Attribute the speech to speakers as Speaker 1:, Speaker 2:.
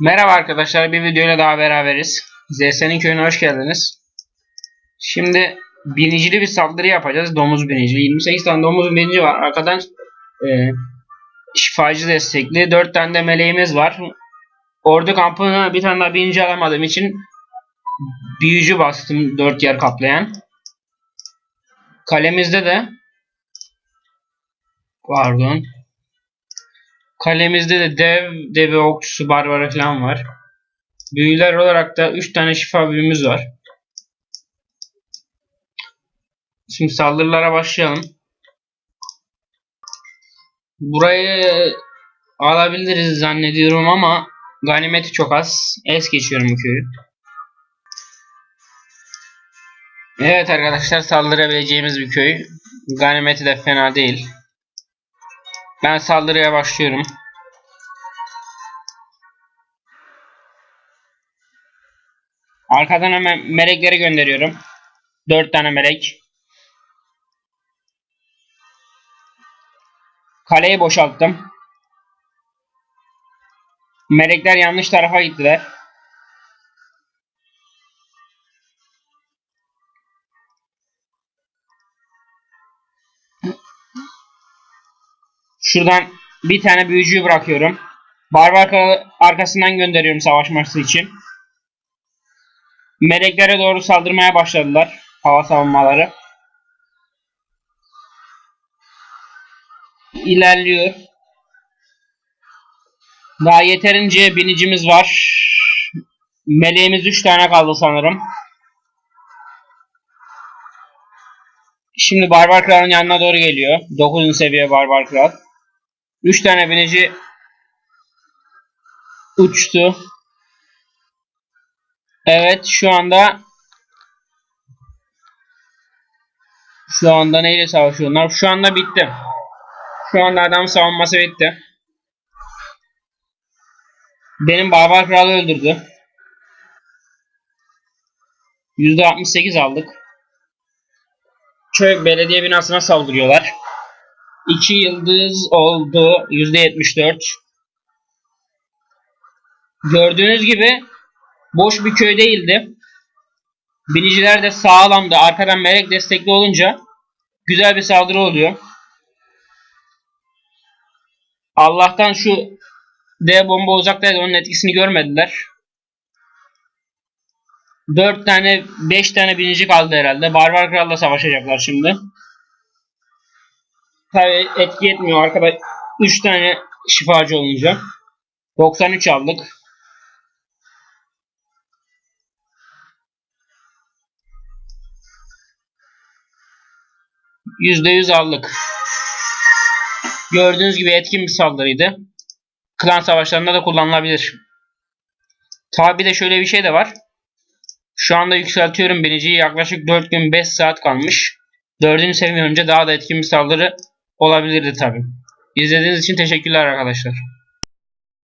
Speaker 1: Merhaba arkadaşlar bir videoyla daha beraberiz. ZS'nin köyüne hoş geldiniz. Şimdi binicili bir saldırı yapacağız. Domuz binicili. 28 tane domuz binici var. Arkadan e, şifacı destekli. 4 tane de meleğimiz var. Ordu kampına bir tane daha binici alamadığım için büyücü bastım 4 yer kaplayan. Kalemizde de pardon Kalemizde de dev, deve okçusu, barbara falan var. Büyüler olarak da 3 tane şifa büyümüz var. Şimdi saldırılara başlayalım. Burayı alabiliriz zannediyorum ama ganimeti çok az. Es geçiyorum bu köyü. Evet arkadaşlar saldırabileceğimiz bir köy. Ganimeti de fena değil. Ben saldırıya başlıyorum. Arkadan hemen melekleri gönderiyorum. 4 tane melek. Kaleyi boşalttım. Melekler yanlış tarafa gittiler. Şuradan bir tane büyücüyü bırakıyorum. Barbar arkasından gönderiyorum savaşması için. Meleklere doğru saldırmaya başladılar. Hava savunmaları. İlerliyor. Daha yeterince binicimiz var. Meleğimiz 3 tane kaldı sanırım. Şimdi Barbar Kral'ın yanına doğru geliyor. 9. seviye Barbar Kral. 3 tane binici uçtu. Evet şu anda şu anda neyle savaşıyorlar? Şu anda bitti. Şu anda adam savunması bitti. Benim Barbar Kralı öldürdü. %68 aldık. Köy belediye binasına saldırıyorlar. 2 yıldız oldu. %74. Gördüğünüz gibi boş bir köy değildi. Biniciler de sağlamdı. Arkadan melek destekli olunca güzel bir saldırı oluyor. Allah'tan şu D bomba uzaktaydı. Onun etkisini görmediler. 4 tane 5 tane binici kaldı herhalde. Barbar Kral'la savaşacaklar şimdi. Tabi etki etmiyor arkada 3 tane şifacı olunca. 93 aldık. %100 aldık. Gördüğünüz gibi etkin bir saldırıydı. Klan savaşlarında da kullanılabilir. Tabi de şöyle bir şey de var. Şu anda yükseltiyorum biniciyi. Yaklaşık 4 gün 5 saat kalmış. 4. seviye önce daha da etkin bir saldırı olabilirdi tabi. İzlediğiniz için teşekkürler arkadaşlar.